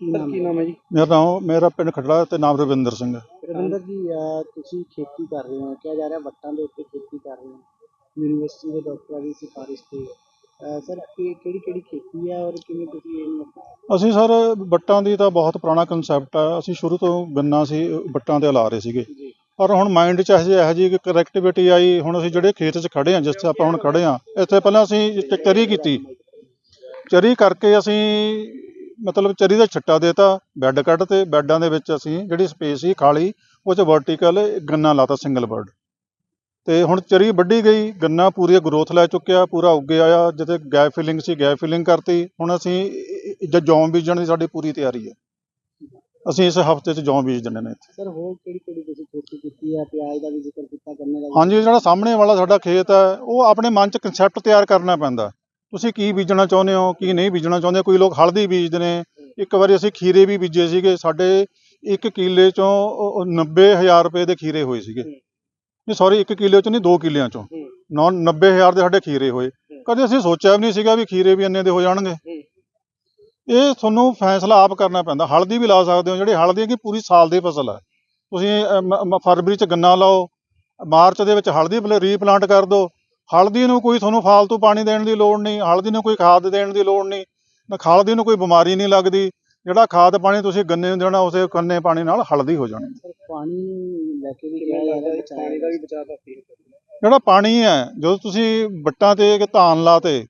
ਕੀ ਨਾਮ ਕੀ ਨਾਮ ਹੈ ਜੀ? ਮੇਰਾ ਨਾਮ ਮੇਰਾ ਪਿੰਡ ਖਟੜਾ ਤੇ ਨਾਮ ਰਵਿੰਦਰ ਸਿੰਘ ਹੈ। ਰਵਿੰਦਰ ਜੀ ਅਹ ਤੁਸੀਂ ਖੇਤੀ ਕਰ ਰਹੇ ਹੋ ਕਿਹਾ ਜਾ ਰਿਹਾ ਵੱਟਾਂ ਦੇ ਉੱਤੇ ਖੇਤੀ ਕਰ ਰਹੇ ਹੋ। ਯੂਨੀਵਰਸਿਟੀ ਦੇ ਡਾਕਟਰਾਂ ਦੀ ਸਿਫਾਰਿਸ਼ ਤੇ। ਸਰ ਕਿਹੜੀ ਕਿਹੜੀ ਖੇਤੀ ਹੈ ਔਰ ਕਿਵੇਂ ਤੁਸੀਂ ਇਹਨੂੰ ਅਸੀਂ ਸਰ ਬੱਟਾਂ ਦੀ ਤਾਂ ਬਹੁਤ ਪੁਰਾਣਾ ਕਨਸੈਪਟ ਆ। ਅਸੀਂ ਸ਼ੁਰੂ ਤੋਂ ਗੰਨਾ ਸੀ ਬੱਟਾਂ ਤੇ ਲਾ ਰਹੇ ਸੀਗੇ। ਜੀ। ਪਰ ਹੁਣ ਮਾਈਂਡ 'ਚ ਇਹੋ ਜਿਹੀ ਇਹੋ ਜਿਹੀ ਕਨੈਕਟੀਵਿਟੀ ਆਈ। ਹੁਣ ਅਸੀਂ ਜਿਹੜੇ ਖੇਤ 'ਚ ਖੜੇ ਆ ਜਿਸ 'ਤੇ ਆਪਾਂ ਹੁਣ ਖੜੇ ਆ ਇੱਥੇ ਪਹਿਲਾਂ ਅਸੀਂ ਚ- ਚਰੀ ਕੀਤੀ। ਚਰੀ ਕਰਕੇ ਅਸੀਂ ਮਤਲਬ ਚਰੀ ਦਾ ਛੱਟਾ ਦੇਤਾ ਬੈੱਡ ਕੱਢ ਤੇ ਬੈੱਡਾਂ ਦੇ ਵਿੱਚ ਅਸੀਂ ਜਿਹੜੀ ਸਪੇਸ ਸੀ ਖਾਲੀ ਉਹ 'ਚ ਵਰਟੀਕਲ ਗੰਨਾ ਲਾਤਾ ਸਿੰਗਲ ਬਰਡ ਤੇ ਹੁਣ ਚਰੀ ਵੱਢੀ ਗਈ ਗੰਨਾ ਪੂਰੀ ਗਰੋਥ ਲੈ ਚੁੱਕਿਆ ਪੂਰਾ ਉੱਗੇ ਆਇਆ ਜਿੱਥੇ ਗੈਪ ਫਿਲਿੰਗ ਸੀ ਗੈਪ ਫਿਲਿੰਗ ਕਰਤੀ। ਹੁਣ ਅਸੀਂ ਜਦ ਜੌਂ ਬੀਜਣ ਦੀ ਸਾਡੀ ਪੂਰੀ ਤਿਆਰੀ ਹੈ। ਅਸੀਂ ਇਸ ਹਫ਼ਤੇ 'ਚ ਜੌਂ ਬੀਜ ਦਿੰਦੇ ਨੇ ਇੱਥੇ। ਸਰ ਹੋਰ ਕਿਹੜੀ ਕਿਹੜੀ ਤੁਸੀਂ ਖੇਤੀ ਕੀਤੀ ਹੈ? ਪਿਆਜ਼ ਦਾ ਵੀ ਜ਼ਿਕਰ ਕੀਤਾ ਗੰਨੇ ਦਾ ਹਾਂਜੀ ਜਿਹੜਾ ਸਾਹਮਣੇ ਵਾਲਾ ਸਾਡਾ ਖੇਤ ਹੈ ਉਹ ਆਪਣੇ ਮਨ 'ਚ ਕਨਸੈਪਟ ਤਿਆਰ ਕਰਨਾ ਪੈਂਦਾ। ਤੁਸੀਂ ਕੀ ਬੀਜਣਾ ਚਾਹੁੰਦੇ ਹੋ ਕੀ ਨਹੀਂ ਬੀਜਣਾ ਚਾਹੁੰਦੇ? ਕੋਈ ਲੋਕ ਹਲਦੀ ਬੀਜਦੇ ਨੇ। ਇੱਕ ਵਾਰੀ ਅਸੀਂ ਖੀਰੇ ਵੀ ਬੀਜੇ ਸੀਗੇ। ਸਾਡੇ ਇੱਕ ਕਿੱਲੇ ਚੋਂ 90000 ਰੁਪਏ ਦੇ ਖੀਰੇ ਹੋਏ ਸੀਗੇ। ਨਹੀਂ ਸੌਰੀ ਇੱਕ ਕਿੱਲੇ ਚੋਂ ਨਹੀਂ ਦੋ ਕਿੱਲਿਆਂ ਚੋਂ। ਹੂੰ। ਨੌ 90000 ਦੇ ਸਾਡੇ ਖੀਰੇ ਹੋਏ। ਕਦੇ ਅਸੀਂ ਸੋਚਿਆ ਵੀ ਨਹੀਂ ਸੀਗਾ ਵੀ ਖੀਰੇ ਵੀ ਇੰਨੇ ਦੇ ਹੋ ਜਾਣਗੇ। ਇਹ ਤੁਹਾਨੂੰ ਫੈਸਲਾ ਆਪ ਕਰਨਾ ਪੈਂਦਾ। ਹਲਦੀ ਵੀ ਲਾ ਸਕਦੇ ਹੋ। ਜਿਹੜੀ ਹਲਦੀ ਹੈ ਕਿ ਪੂਰੀ ਸਾਲ ਦੀ ਫਸਲ ਹੈ ਤੁਸੀਂ ਫਰਵਰੀ ਚ ਗੰਨਾ ਲਾਓ। ਮਾਰਚ ਦੇ ਵਿੱਚ ਹਲਦੀ ਪਲੇ ਰੀਪਲਾਂਟ ਕਰ ਦਿਓ ਹਲਦੀ ਨੂੰ ਕੋਈ ਤੁਹਾਨੂੰ ਫਾਲਤੂ ਪਾਣੀ ਦੇਣ ਦੀ ਲੋੜ ਨਹੀਂ ਹਲਦੀ ਨੂੰ ਕੋਈ ਖਾਦ ਦੇਣ ਦੀ ਲੋੜ ਨਹੀਂ ਨਾ ਹਲਦੀ ਨੂੰ ਕੋਈ ਬਿਮਾਰੀ ਨਹੀਂ ਲੱਗਦੀ ਜਿਹੜਾ ਖਾਦ ਪਾਣੀ ਤੁਸੀਂ ਗੰਨੇ ਨੂੰ ਦੇਣਾ ਉਸੇ ਗੰਨੇ ਪਾਣੀ ਨਾਲ ਹਲਦੀ ਹੋ ਜਾਣੀ ਪਾਣੀ ਲੈ ਕੇ ਵੀ ਕਿਹਾ ਜਾ ਰਿਹਾ ਪਾਣੀ ਦਾ ਵੀ ਬਚਾਅ ਕਰਤੀ ਜਿਹੜਾ ਪਾਣੀ ਹੈ ਜਦੋਂ ਤੁਸੀਂ ਵੱਟਾਂ ਤੇ ਕਿ ਧਾਨ ਲਾਤੇ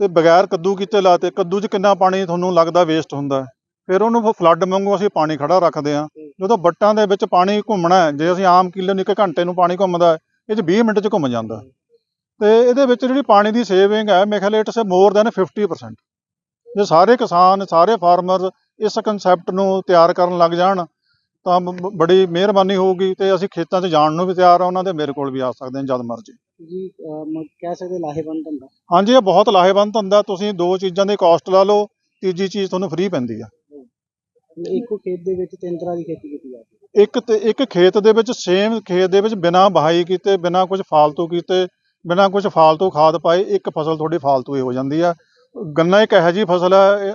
ਤੇ ਬਗੈਰ ਕੱਦੂ ਕੀਤੇ ਲਾਤੇ ਕੱਦੂ 'ਚ ਕਿੰਨਾ ਪਾਣੀ ਤੁਹਾਨੂੰ ਲੱਗਦਾ ਵੇਸਟ ਹੁੰਦਾ। ਫਿਰ ਉਹਨੂੰ ਫਲੱਡ ਵਾਂਗੂ ਅਸੀਂ ਪਾਣੀ ਖੜਾ ਰੱਖਦੇ ਹਾਂ ਜਦੋਂ ਵੱਟਾਂ ਦੇ ਵਿੱਚ ਪਾਣੀ ਘੁੰਮਣਾ ਜੇ ਅਸੀਂ ਆਮ ਕਿੱਲੇ ਨੂੰ ਇੱਕ ਘੰਟੇ ਨੂੰ ਪਾਣੀ ਘੁੰਮਦਾ ਇਹ 'ਚ 20 ਮਿੰਟ 'ਚ ਘੁੰਮ ਜਾਂਦਾ। ਤੇ ਇਹਦੇ ਵਿੱਚ ਜਿਹੜੀ ਪਾਣੀ ਦੀ ਸੇਵਿੰਗ ਹੈ ਮੇਰੇ ਖਿਆਲ ਇਟਸ ਮੋਰ ਦੈਨ 50% ਜੇ ਸਾਰੇ ਕਿਸਾਨ ਸਾਰੇ ਫਾਰਮਰ ਇਸ ਕਨਸੈਪਟ ਨੂੰ ਤਿਆਰ ਕਰਨ ਲੱਗ ਜਾਣ ਤਾਂ ਬੜੀ ਮਿਹਰਬਾਨੀ ਹੋਊਗੀ ਤੇ ਅਸੀਂ ਖੇਤਾਂ 'ਚ ਜਾਣ ਨੂੰ ਵੀ ਤਿਆਰ ਆ ਉਹਨਾਂ ਦੇ ਮੇਰੇ ਕੋਲ ਵੀ ਆ ਸਕਦੇ ਨੇ ਜਦ ਮਰਜ਼ੀ। ਜੀ ਕਹਿ ਸਕਦੇ ਲਾਹੇਵੰਦ ਧੰਦਾ। ਹਾਂਜੀ ਇਹ ਬਹੁਤ ਲਾਹੇਵੰਦ ਧੰਦਾ ਤੁਸੀਂ ਦੋ ਚੀਜ਼ਾਂ ਦੀ ਕਾਸਟ ਲਾ ਲਓ ਤੀਜੀ ਚੀਜ਼ ਤੁਹਾਨੂੰ ਫ੍ਰੀ ਪੈਂਦੀ ਆ। ਇੱਕੋ ਖੇਤ ਦੇ ਵਿੱਚ ਤਿੰਨ ਤਰ੍ਹਾਂ ਦੀ ਖੇਤੀ ਕੀਤੀ ਜਾਂਦੀ ਇੱਕ ਤੇ ਇੱਕ ਖੇਤ ਦੇ ਵਿੱਚ ਸੇਮ ਖੇਤ ਦੇ ਵਿੱਚ ਬਿਨਾਂ ਵਹਾਈ ਕੀਤੇ ਬਿਨਾਂ ਕੁਝ ਫਾਲਤੂ ਕੀਤੇ ਬਿਨਾਂ ਕੁਝ ਫਾਲਤੂ ਖਾਦ ਪਾਏ ਇੱਕ ਫਸਲ ਤੁਹਾਡੀ ਫਾਲਤੂ ਹੀ ਹੋ ਜਾਂਦੀ ਆ। ਗੰਨਾ ਇੱਕ ਇਹੋ ਜਿਹੀ ਫਸਲ ਹੈ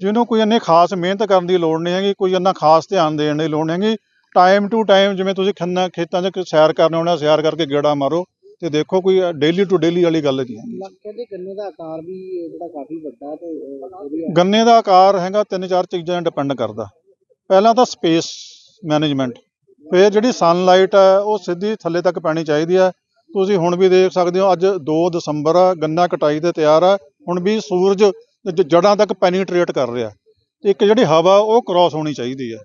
ਜਿਹਨੂੰ ਕੋਈ ਇੰਨੀ ਖਾਸ ਮਿਹਨਤ ਕਰਨ ਦੀ ਲੋੜ ਨਹੀਂ ਹੈਗੀ ਕੋਈ ਇੰਨਾ ਖਾਸ ਧਿਆਨ ਦੇਣ ਦੀ ਲੋੜ ਨਹੀਂ ਹੈਗੀ। ਟਾਈਮ ਟੂ ਟਾਈਮ ਜਿਵੇਂ ਤੁਸੀਂ ਖੰਨਾ ਖੇਤਾਂ 'ਚ ਸੈਰ ਕਰਨ ਆਉਣਾ ਸੈਰ ਕਰਕੇ ਗੇੜਾ ਮਾਰੋ ਤੇ ਦੇਖੋ ਕੋਈ ਡੇਲੀ ਟੂ ਡੇਲੀ ਵਾਲੀ ਗੱਲ ਨਹੀਂ ਕਹਿੰਦੇ ਗੰਨੇ ਦਾ ਆਕਾਰ ਵੀ ਜਿਹੜਾ ਕਾਫੀ ਵੱਡਾ ਤੇ ਗੰਨੇ ਦਾ ਆਕਾਰ ਹੈਗਾ ਤਿੰਨ ਚਾਰ ਚੀਜ਼ਾਂ ਡਿਪੈਂਡ ਕਰਦਾ। ਪਹਿਲਾਂ ਤਾਂ ਸਪੇਸ ਮੈਨੇਜਮੈਂਟ ਫਿਰ ਜਿਹੜੀ ਸਨਲਾਈਟ ਹੈ ਉਹ ਸਿੱਧੀ ਥੱਲੇ ਤੱਕ ਪੈਣੀ ਚਾਹੀਦੀ ਹੈ ਤੁਸੀਂ ਹੁਣ ਵੀ ਦੇਖ ਸਕਦੇ ਹੋ ਅੱਜ 2 ਦਸੰਬਰ ਆ ਗੰਨਾ ਕਟਾਈ ਤੇ ਤਿਆਰ ਆ। ਹੁਣ ਵੀ ਸੂਰਜ ਜ- ਜੜ੍ਹਾਂ ਤੱਕ ਪੈਨੀਟ੍ਰੇਟ ਕਰ ਰਿਹਾ। ਇੱਕ ਜਿਹੜੀ ਹਵਾ ਉਹ ਕ੍ਰਾਸ ਹੋਣੀ ਚਾਹੀਦੀ ਹੈ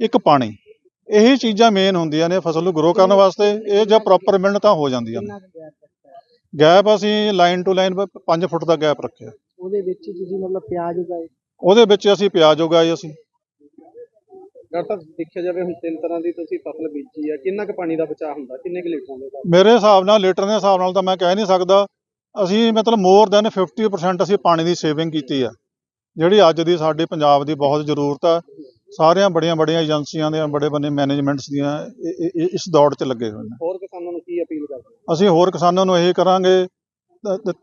ਇੱਕ ਪਾਣੀ। ਇਹੀ ਚੀਜ਼ਾਂ ਮੇਨ ਹੁੰਦੀਆਂ ਨੇ ਫਸਲ ਨੂੰ ਗਰੋ ਕਰਨ ਵਾਸਤੇ। ਇਹ ਜੇ ਪ੍ਰੋਪਰ ਮਿਲਣ ਤਾਂ ਹੋ ਜਾਂਦੀਆਂ ਨੇ? ਗੈਪ ਅਸੀਂ ਲਾਈਨ ਟੂ ਲਾਈਨ 5 ਫੁੱਟ ਦਾ ਗੈਪ ਰੱਖਿਆ। ਉਹਦੇ ਵਿੱਚ ਤੁਸੀਂ ਮਤਲਬ ਪਿਆਜ਼ ਉਗਾਏ। ਉਹਦੇ ਵਿੱਚ ਅਸੀਂ ਪਿਆਜ਼ ਉਗਾਏ ਅਸੀਂ। ਡਾਕਟਰ ਸਾਹਿਬ ਦੇਖਿਆ ਜਾਵੇ ਹੁਣ ਤਿੰਨ ਤਰ੍ਹਾਂ ਦੀ ਤੁਸੀਂ ਫਸਲ ਬੀਜੀ ਆ ਕਿੰਨਾ ਕੁ ਪਾਣੀ ਦਾ ਬਚਾਅ ਹੁੰਦਾ ਕਿੰਨੇ ਕੁ ਲੀਟਰਾਂ ਦਾ ਮੇਰੇ ਹਿਸਾਬ ਨਾਲ ਲੀਟਰ ਦੇ ਹਿਸਾਬ ਨਾਲ ਤਾਂ ਮੈਂ ਕਹਿ ਨਹੀਂ ਸਕਦਾ। ਅਸੀਂ ਮਤਲਬ ਮੋਰ ਦੈਨ 50% ਅਸੀਂ ਪਾਣੀ ਦੀ ਸੇਵਿੰਗ ਕੀਤੀ ਆ। ਜਿਹੜੀ ਅੱਜ ਦੀ ਸਾਡੀ ਪੰਜਾਬ ਦੀ ਬਹੁਤ ਜ਼ਰੂਰਤ ਆ। ਸਾਰੀਆਂ ਬੜੀਆਂ ਬੜੀਆਂ ਏਜੰਸੀਆਂ ਦੇ ਬੜੇ ਬੜੇ ਮੈਨੇਜਮੈਂਟਸ ਦੀਆਂ ਇਸ ਦੌੜ 'ਚ ਲੱਗੇ ਹੋਏ ਨੇ। ਹੋਰ ਕਿਸਾਨਾਂ ਨੂੰ ਕੀ ਅਪੀਲ ਕਰਦੇ ਅਸੀਂ ਹੋਰ ਕਿਸਾਨਾਂ ਨੂੰ ਇਹ ਕਰਾਂਗੇ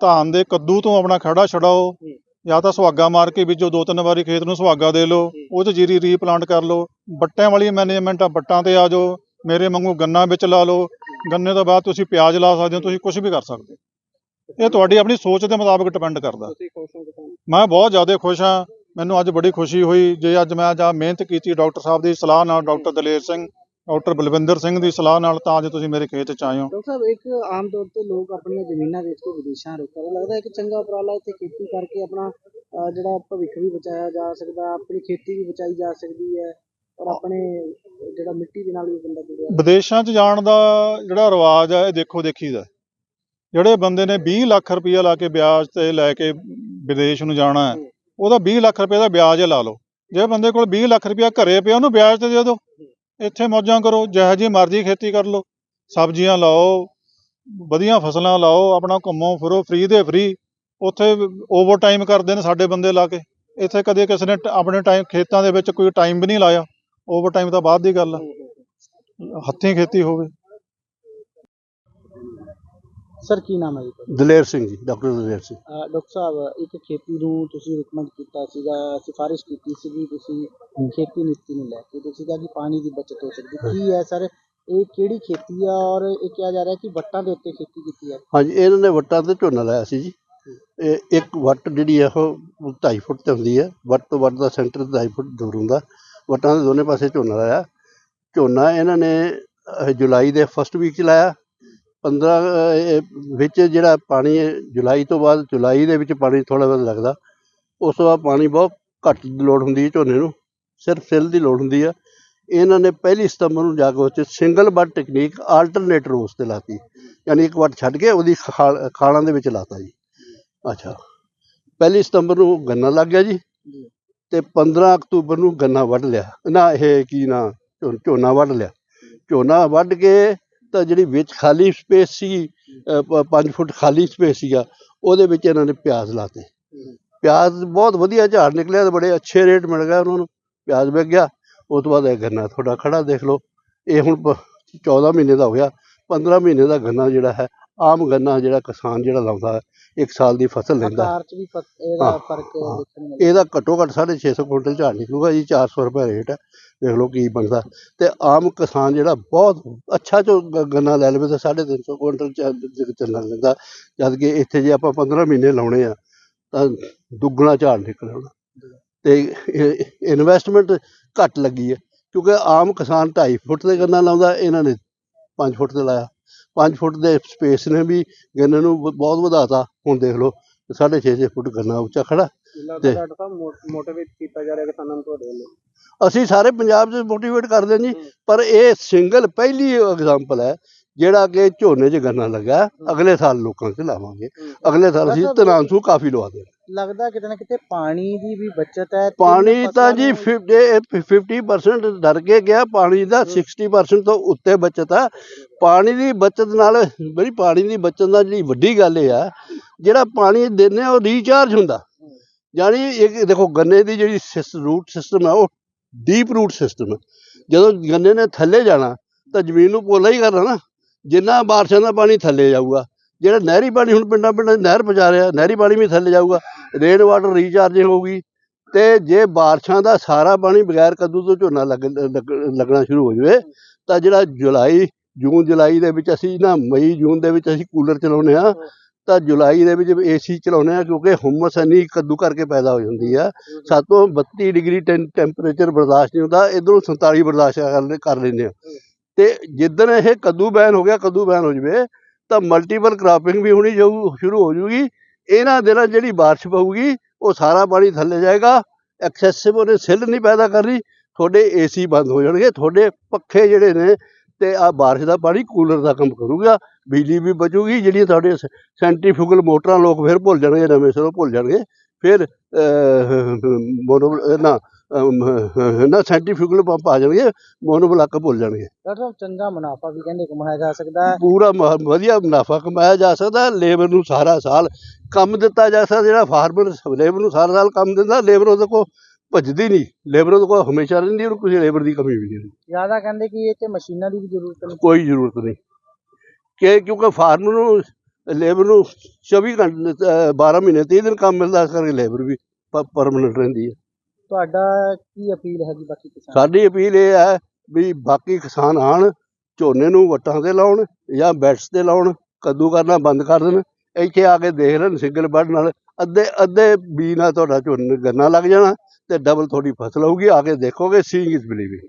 ਧਾਨ ਦੇ ਕੱਦੂ ਤੋਂ ਆਪਣਾ ਖੜਾ ਛਡਾਓ। ਜਾਂ ਤਾਂ ਸੁਹਾਗਾ ਮਾਰ ਕੇ ਬੀਜੋ ਦੋ ਤਿੰਨ ਵਾਰੀ ਖੇਤ ਨੂੰ ਸੁਹਾਗਾ ਦੇ ਲਓ ਉਹ 'ਚ ਜੀਰੀ ਰੀਪਲਾਂਟ ਕਰ ਲਓ। ਬੱਟਿਆਂ ਵਾਲੀ ਮੈਨੇਜਮੈਂਟ ਆ ਬੱਟਾਂ ਤੇ ਆ ਜਾਓ ਮੇਰੇ ਵਾਂਗੂ ਗੰਨਾ ਵਿੱਚ ਲਾ ਲਓ। ਗੰਨੇ ਤੋਂ ਬਾਅਦ ਤੁਸੀਂ ਪਿਆਜ਼ ਲਾ ਸਕਦੇ ਹੋ ਤੁਸੀਂ ਕੁਝ ਵੀ ਕਰ ਸਕਦੇ ਹੋ। ਇਹ ਤੁਹਾਡੀ ਆਪਣੀ ਸੋਚ ਦੇ ਮੁਤਾਬਕ ਡਿਪੈਂਡ ਕਰਦਾ। ਮੈਂ ਬਹੁਤ ਜ਼ਿਆਦਾ ਖੁਸ਼ ਹਾਂ। ਮੈਨੂੰ ਅੱਜ ਬੜੀ ਖੁਸ਼ੀ ਹੋਈ। ਜੇ ਅੱਜ ਮੈਂ ਜਾ ਮਿਹਨਤ ਕੀਤੀ ਡਾਕਟਰ ਸਾਹਿਬ ਦੀ ਸਲਾਹ ਨਾਲ ਡਾਕਟਰ ਦਲੇਰ ਸਿੰਘ ਡਾਕਟਰ ਬਲਵਿੰਦਰ ਸਿੰਘ ਦੀ ਸਲਾਹ ਨਾਲ ਤਾਂ ਅੱਜ ਤੁਸੀਂ ਮੇਰੇ ਖੇਤ 'ਚ ਆਏ ਹੋ। ਡਾਕਟਰ ਸਾਹਿਬ ਇੱਕ ਆਮ ਤੌਰ ਤੇ ਲੋਕ ਆਪਣੀਆਂ ਜ਼ਮੀਨਾਂ ਵੇਚ ਕੇ ਵਿਦੇਸ਼ਾਂ ਰੁਕ ਰਹੇ ਲੱਗਦਾ ਹੈ ਕਿ ਚੰਗਾ ਉਪਰਾਲਾ ਇੱਥੇ ਖੇਤੀ ਕਰਕੇ ਆਪਣਾ ਅਹ, ਜਿਹੜਾ ਭਵਿੱਖ ਵੀ ਬਚਾਇਆ ਜਾ ਸਕਦਾ ਆਪਣੀ ਖੇਤੀ ਵੀ ਬਚਾਈ ਜਾ ਸਕਦੀ ਹੈ ਔਰ ਆਪਣੇ ਜਿਹੜਾ ਮਿੱਟੀ ਦੇ ਨਾਲ ਵੀ ਬੰਦਾ ਜੁੜਿਆ ਵਿਦੇਸ਼ਾਂ 'ਚ ਜਾਣ ਦਾ ਜਿਹੜਾ ਰਿਵਾਜ ਹੈ ਇਹ ਦੇਖੋ ਦੇਖੀ ਦਾ ਜਿਹੜੇ ਬੰਦੇ ਨੇ 20 ਲੱਖ ਰੁਪਈਆ ਲਾ ਕੇ ਵਿਆਜ ਤੇ ਲੈ ਕੇ ਵਿਦੇਸ਼ ਨੂੰ ਜਾਣਾ ਹੈ ਉਹਦਾ 20 ਲੱਖ ਰੁਪਏ ਦਾ ਵਿਆਜ ਲਾ ਲਓ। ਜੇ ਬੰਦੇ ਕੋਲ 20 ਲੱਖ ਰੁਪਈਆ ਘਰੇ ਪਿਆ ਉਹਨੂੰ ਵਿਆਜ ਤੇ ਦੇ ਦਿਓ। ਇੱਥੇ ਮੌਜਾਂ ਕਰੋ ਜਿਹੋ ਜਿਹੀ ਮਰਜ਼ੀ ਖੇਤੀ ਕਰ ਲਓ। ਸਬਜ਼ੀਆਂ ਲਾਓ ਵਧੀਆ ਫਸਲਾਂ ਲਾਓ ਆਪਣਾ ਘੁੰਮੋ ਫਿਰੋ ਫ੍ਰੀ ਦੇ ਫ੍ਰੀ ਉੱਥੇ ਓਵਰ ਟਾਈਮ ਕਰਦੇ ਨੇ ਸਾਡੇ ਬੰਦੇ ਲਾ ਕੇ। ਇੱਥੇ ਕਦੇ ਕਿਸੇ ਨੇ ਆਪਣੇ ਟਾਈਮ ਖੇਤਾਂ ਦੇ ਵਿੱਚ ਕੋਈ ਟਾਈਮ ਵੀ ਨਹੀਂ ਲਾਇਆ। ਓਵਰ ਟਾਈਮ ਤਾਂ ਬਾਅਦ ਦੀ ਗੱਲ ਆ। ਹੱਥੀਂ ਖੇਤੀ ਹੋਵੇ। ਸਰ ਕੀ ਨਾਮ ਹੈ ਜੀ ਤੁਹਾਡਾ? ਦਲੇਰ ਸਿੰਘ ਜੀ ਡਾਕਟਰ ਦਲੇਰ ਸਿੰਘ। ਅਹ ਡਾਕਟਰ ਸਾਹਿਬ ਇੱਕ ਖੇਤੀ ਨੂੰ ਤੁਸੀਂ ਰਿਕਮੈਂਡ ਕੀਤਾ ਸੀਗਾ ਸਿਫਾਰਿਸ਼ ਕੀਤੀ ਸੀਗੀ ਤੁਸੀਂ ਖੇਤੀ ਨੀਤੀ ਨੂੰ ਲੈ ਕੇ ਤੁਸੀਂ ਕਿਹਾ ਕਿ ਪਾਣੀ ਦੀ ਬਚਤ ਹੋ ਸਕਦੀ। ਕੀ ਹੈ ਸਰ ਇਹ ਕਿਹੜੀ ਖੇਤੀ ਆ ਔਰ ਇਹ ਕਿਹਾ ਜਾ ਰਿਹਾ ਕਿ ਵੱਟਾਂ ਦੇ ਉੱਤੇ ਖੇਤੀ ਕੀਤੀ ਹੈ? ਹਾਂਜੀ ਇਹਨਾਂ ਨੇ ਵੱਟਾਂ ਤੇ ਝੋਨਾ ਲਾਇਆ ਸੀ ਜੀ। ਇਹ ਇੱਕ ਵੱਟ ਜਿਹੜੀ ਹੈ ਉਹ 2.5 ਫੁੱਟ ਤੇ ਹੁੰਦੀ ਹੈ ਵੱਟ ਤੋਂ ਵੱਟ ਦਾ ਸੈਂਟਰ 2.5 ਫੁੱਟ ਦੂਰ ਹੁੰਦਾ। ਵੱਟਾਂ ਦੇ ਦੋਨੇ ਪਾਸੇ ਝੋਨਾ ਲਾਇਆ। ਝੋਨਾ ਇਹਨਾਂ ਨੇ ਅਹ, ਜੁਲਾਈ ਦੇ ਫਸਟ ਵੀਕ ਚ ਲਾਇਆ। 15 ਅਹ, ਇਹ ਵਿੱਚ ਜਿਹੜਾ ਪਾਣੀ ਹੈ, ਜੁਲਾਈ ਤੋਂ ਬਾਅਦ ਜੁਲਾਈ ਦੇ ਵਿੱਚ ਪਾਣੀ ਥੋੜਾ ਬਹੁਤ ਲੱਗਦਾ ਉਸ ਤੋਂ ਬਾਅਦ ਪਾਣੀ ਬਹੁਤ ਘੱਟ ਲੋੜ ਹੁੰਦੀ ਹੈ ਝੋਨੇ ਨੂੰ ਸਿਰਫ ਸਿੱਲ ਦੀ ਲੋੜ ਹੁੰਦੀ ਆ। ਇਹਨਾਂ ਨੇ ਪਹਿਲੀ ਸਤੰਬਰ ਨੂੰ ਜਾ ਕੇ ਉੱਥੇ ਸਿੰਗਲ ਬੱਟ ਟੈਕਨੀਕ ਆਲਟਰਨੇਟ ਰੋਸ ਤੇ ਲਾਤੀ ਯਾਨੀ ਇੱਕ ਵੱਟ ਛੱਡ ਕੇ ਉਹਦੀ ਖਾਲ- ਦੇ ਵਿੱਚ ਲਾਤਾ ਜੀ। ਅੱਛਾ ਪਹਿਲੀ ਸਤੰਬਰ ਨੂੰ ਗੰਨਾ ਲੱਗ ਗਿਆ ਜੀ। ਤੇ 15 ਅਕਤੂਬਰ ਨੂੰ ਗੰਨਾ ਵੱਢ ਲਿਆ। ਨਾ ਇਹ ਕੀ ਨਾ? ਝੋਨਾ ਵੱਢ ਲਿਆ। ਝੋਨਾ ਵੱਢ ਕੇ ਤਾਂ ਜਿਹੜੀ ਵਿੱਚ ਖਾਲੀ ਸਪੇਸ ਸੀ 5 ਫੁੱਟ ਖਾਲੀ ਸਪੇਸ ਸੀਗਾ ਉਹਦੇ ਵਿੱਚ ਇਹਨਾਂ ਨੇ ਪਿਆਜ਼ ਲਾਤੇ। ਪਿਆਜ਼ ਬਹੁਤ ਵਧੀਆ ਝਾੜ ਨਿਕਲਿਆ ਤੇ ਬੜੇ ਅੱਛੇ ਰੇਟ ਮਿਲ ਗਿਆ ਉਹਨਾਂ ਨੂੰ। ਪਿਆਜ਼ ਵਿਕ ਗਿਆ ਉਸ ਤੋਂ ਬਾਅਦ ਇਹ ਗੰਨਾ ਤੁਹਾਡਾ ਖੜਾ ਦੇਖ ਲਓ। ਇਹ ਹੁਣ ਪ- 14 ਮਹੀਨੇ ਦਾ ਹੋ ਗਿਆ 15 ਮਹੀਨੇ ਦਾ ਗੰਨਾ ਜਿਹੜਾ ਹੈ ਆਮ ਗੰਨਾ ਜਿਹੜਾ ਕਿਸਾਨ ਜਿਹੜਾ ਲਾਉਂਦਾ ਹੈ ਇੱਕ ਸਾਲ ਦੀ ਫਸਲ ਲੈਂਦਾ ਹੈ। ਆਕਾਰ ਚ ਵੀ ਫਰਕ- ਇਹਦਾ ਫ਼ਰਕ। ਦੇਖਣ ਨੂੰ ਇਹਦਾ ਘੱਟੋ ਘੱਟ 650 ਕੁਇੰਟਲ ਝਾੜ ਨਿਕਲੂਗਾ ਜੀ 400 ਰੁਪਏ ਰੇਟ ਹੈ। ਦੇਖ ਲਓ ਕੀ ਬਣਦਾ। ਤੇ ਆਮ ਕਿਸਾਨ ਜਿਹੜਾ ਬਹੁਤ ਅੱਛਾ ਜੋ ਗੰਨਾ ਲੈ ਲਵੇ ਤਾਂ 350 ਕੁਇੰਟਲ ਚੱਲਣ ਲੈਂਦਾ ਜਦ ਕਿ ਇੱਥੇ ਜੇ ਆਪਾਂ 15 ਮਹੀਨੇ ਲਾਉਣੇ ਆ ਤਾਂ ਦੁੱਗਣਾ ਝਾੜ ਨਿਕਲਣਾ ਤੇ ਇਨਵੈਸਟਮੈਂਟ ਘੱਟ ਲੱਗੀ ਹੈ ਕਿਉਂਕਿ ਆਮ ਕਿਸਾਨ 2.5 ਫੁੱਟ ਤੇ ਗੰਨਾ ਲਾਉਂਦਾ ਇਹਨਾਂ ਨੇ 5 ਫੁੱਟ ਤੇ ਲਾਇਆ। 5 ਫੁੱਟ ਦੇ ਸਪੇਸ ਨੇ ਵੀ ਗੰਨੇ ਨੂੰ ਬਹੁਤ ਵਧਾਤਾ। ਹੁਣ ਦੇਖ ਲਓ 6.5 ਫੁੱਟ ਗੰਨਾ ਉੱਚਾ ਖੜਾ। ਤੇ- ਮੋਟੀਵੇਟ ਕੀਤਾ ਜਾ ਰਿਹਾ ਕਿਸਾਨਾਂ ਨੂੰ ਤੁਹਾਡੇ ਵੱਲੋਂ। ਅਸੀਂ ਸਾਰੇ ਪੰਜਾਬ 'ਚ ਮੋਟੀਵੇਟ ਕਰਦੇ ਹਾਂ ਜੀ ਪਰ ਇਹ ਸਿੰਗਲ ਪਹਿਲੀ ਐਗਜ਼ਾਮਪਲ ਹੈ ਜਿਹੜਾ ਕਿ ਝੋਨੇ 'ਚ ਗੰਨਾ ਲੱਗਾ ਅਗਲੇ ਸਾਲ ਲੋਕਾਂ 'ਚ ਲਾਵਾਂਗੇ। ਅਗਲੇ ਸਾਲ ਅਸੀਂ ਤਨਾਂਸੂ ਕਾਫੀ ਲਵਾ ਦੇ ਲੱਗਦਾ ਕਿਤੇ ਨਾ ਕਿਤੇ ਪਾਣੀ ਦੀ ਵੀ ਬਚਤ ਹੈ ਪਾਣੀ ਤਾਂ ਜੀ ਨੂੰ- 50% ਡਰ ਕੇ ਗਿਆ ਪਾਣੀ ਦਾ 60% ਤੋਂ ਉੱਤੇ ਬਚਤ ਆ। ਪਾਣੀ ਦੀ ਬਚਤ ਨਾਲ ਬਈ ਪਾਣੀ ਦੀ ਬਚਤ ਨਾਲ ਜਿਹੜੀ ਵੱਡੀ ਗੱਲ ਇਹ ਆ ਜਿਹੜਾ ਪਾਣੀ ਦਿੰਦੇ ਆ ਉਹ ਰੀਚਾਰਜ ਹੁੰਦਾ। ਯਾਨੀ ਇੱਕ ਦੇਖੋ ਗੰਨੇ ਦੀ ਜਿਹੜੀ ਰੂਟ ਸਿਸਟਮ ਹੈ ਉਹ ਡੀਪ ਰੂਟ ਸਿਸਟਮ ਜਦੋਂ ਗੰਨੇ ਨੇ ਥੱਲੇ ਜਾਣਾ, ਤਾਂ ਜ਼ਮੀਨ ਨੂੰ ਪੋਲਾ ਹੀ ਕਰਨਾ ਨਾ। ਜਿੰਨਾ ਬਾਰਿਸ਼ਾਂ ਦਾ ਪਾਣੀ ਥੱਲੇ ਜਾਊਗਾ, ਜਿਹੜਾ ਨਹਿਰੀ ਪਾਣੀ ਹੁਣ ਪਿੰਡਾਂ ਪਿੰਡਾਂ 'ਚ ਨਹਿਰ ਪਹੁੰਚਾ ਰਿਹਾ, ਨਹਿਰੀ ਪਾਣੀ ਵੀ ਥੱਲੇ ਜਾਊਗਾ ਰੇਨ ਵਾਟਰ ਰੀਚਾਰਜਿੰਗ ਹੋਊਗੀ, ਤੇ ਜੇ ਬਾਰਿਸ਼ਾਂ ਦਾ ਸਾਰਾ ਪਾਣੀ ਬਗੈਰ ਕੱਦੂ ਤੋਂ ਝੋਨਾ ਲੱਗ, ਲੱਗ- ਲੱਗਣਾ ਸ਼ੁਰੂ ਹੋ ਜਾਵੇ, ਤਾਂ ਜਿਹੜਾ ਜੁਲਾਈ, ਜੂਨ ਜੁਲਾਈ ਦੇ ਵਿੱਚ ਅਸੀਂ ਨਾ ਮਈ, ਜੂਨ ਦੇ ਵਿੱਚ ਅਸੀਂ ਕੂਲਰ ਚਲਾਉਂਦੇ ਆ ਤਾਂ ਜੁਲਾਈ ਦੇ ਵਿੱਚ ਏਸੀ ਚਲਾਉਂਦੇ ਆ ਕਿਉਂਕਿ ਹੁਮਸ ਇੰਨੀ ਕੱਦੂ ਕਰਕੇ ਪੈਦਾ ਹੋ ਜਾਂਦੀ ਆ। ਸਾਤੋਂ 32 ਡਿਗਰੀ ਟੈਂਪਰੇਚਰ ਬਰਦਾਸ਼ਤ ਨਹੀਂ ਹੁੰਦਾ ਇਧਰੋਂ 47 ਬਰਦਾਸ਼ਤ ਕਰ ਲੈਂਦੇ ਆ ਤੇ ਜਿੱਦਣ ਇਹ ਕੱਦੂ ਬੈਨ ਹੋ ਗਿਆ ਕੱਦੂ ਬੈਨ ਹੋ ਜਵੇ ਤਾਂ ਮਲਟੀਪਲ ਕ੍ਰਾਪਿੰਗ ਵੀ ਹੋਣੀ ਜਾਊ ਸ਼ੁਰੂ ਹੋ ਜੂਗੀ। ਇਹਨਾਂ ਦਿਨਾਂ ਜਿਹੜੀ ਬਾਰਿਸ਼ ਪਊਗੀ ਉਹ ਸਾਰਾ ਪਾਣੀ ਥੱਲੇ ਜਾਏਗਾ ਐਕਸੈਸਿਵ ਉਹਨੇ ਸਿੱਲ ਨਹੀਂ ਪੈਦਾ ਕਰਨੀ ਤੁਹਾਡੇ ਏਸੀ ਬੰਦ ਹੋ ਜਾਣਗੇ ਤੁਹਾਡੇ ਪੱਖੇ ਜਿਹੜੇ ਨੇ ਤੇ ਆ ਬਾਰਿਸ਼ ਦਾ ਪਾਣੀ ਕੂਲਰ ਦਾ ਕੰਮ ਕਰੂਗਾ ਬਿਜਲੀ ਵੀ ਬਚੂਗੀ ਜਿਹੜੀਆਂ ਤੁਹਾਡੇ ਸੈਂਟਰੀਫਿਊਗਲ ਮੋਟਰਾਂ ਲੋਕ ਫਿਰ ਭੁੱਲ ਜਾਣਗੇ ਨਵੇਂ ਸਿਰੋਂ ਭੁੱਲ ਜਾਣਗੇ ਫਿਰ ਮੋਨੋ ਨਾ ਨਾ ਸੈਂਟਰੀਫਿਊਗਲ ਪੰਪ ਆ ਜਾਣਗੇ ਮੋਨੋਬਲੱਕ ਭੁੱਲ ਜਾਣਗੇ। ਡਾਕਟਰ ਸਾਹਿਬ ਚੰਗਾ ਮੁਨਾਫਾ ਵੀ ਕਹਿੰਦੇ ਕਮਾਇਆ ਜਾ ਸਕਦਾ ਹੈ। ਪੂਰਾ ਵਧੀਆ ਮੁਨਾਫਾ ਕਮਾਇਆ ਜਾ ਸਕਦਾ ਲੇਬਰ ਨੂੰ ਸਾਰਾ ਸਾਲ ਕੰਮ ਦਿੱਤਾ ਜਾ ਸਕਦਾ ਜਿਹੜਾ ਫਾਰਮਰ ਲੇਬਰ ਨੂੰ ਸਾਰਾ ਸਾਲ ਕੰਮ ਦਿੰਦਾ ਲੇਬਰ ਉਹਦੇ ਕੋਲ ਭੱਜਦੀ ਨਹੀਂ ਲੇਬਰ ਉਹਦੇ ਕੋਲ ਹਮੇਸ਼ਾ ਰਹਿੰਦੀ ਉਹਨੂੰ ਕੋਈ ਲੇਬਰ ਦੀ ਕਮੀ ਵੀ ਨਹੀਂ ਹੁੰਦੀ ਜ਼ਿਆਦਾ ਕਹਿੰਦੇ ਕਿ ਇਹ ਤੇ ਮਸ਼ੀਨਾਂ ਦੀ ਵੀ ਜ਼ਰੂਰਤ ਨਹੀਂ। ਕੋਈ ਜ਼ਰੂਰਤ ਨਹੀਂ। ਕਿ ਕਿਉਂਕਿ ਫਾਰਮਰ ਨੂੰ ਲੇਬਰ ਨੂੰ 24 ਘੰਟੇ ਅਹ 12 ਮਹੀਨੇ 30 ਦਿਨ ਕੰਮ ਮਿਲਦਾ ਇਸ ਕਰਕੇ ਲੇਬਰ ਵੀ ਪਰਮਨੈਂਟ ਰਹਿੰਦੀ ਹੈ। ਤੁਹਾਡਾ ਕੀ ਅਪੀਲ ਹੈ ਜੀ ਬਾਕੀ ਕਿਸਾਨ ਸਾਡੀ ਅਪੀਲ ਇਹ ਹੈ ਵੀ ਬਾਕੀ ਕਿਸਾਨ ਆਣ ਝੋਨੇ ਨੂੰ ਵੱਟਾਂ ਤੇ ਲਾਉਣ ਜਾਂ ਬੈਟਸ ਤੇ ਲਾਉਣ ਕੱਦੂ ਕਰਨਾ ਬੰਦ ਕਰ ਦੇਣ ਇੱਥੇ ਆ ਕੇ ਦੇਖ ਲੈਣ ਸਿੰਗਲ ਬੈਡ ਨਾਲ ਅੱਧੇ ਅੱਧੇ ਬੀ ਨਾਲ ਤੁਹਾਡਾ ਝੋਨੇ ਗੰਨਾ ਲੱਗ ਜਾਣਾ। ਤੇ ਡਬਲ ਤੁਹਾਡੀ ਫਸਲ ਹੋਊਗੀ ਆ ਕੇ ਦੇਖੋਗੇ ਸੀਇੰਗ ਇਜ਼ ਬਲੀਵਿੰਗ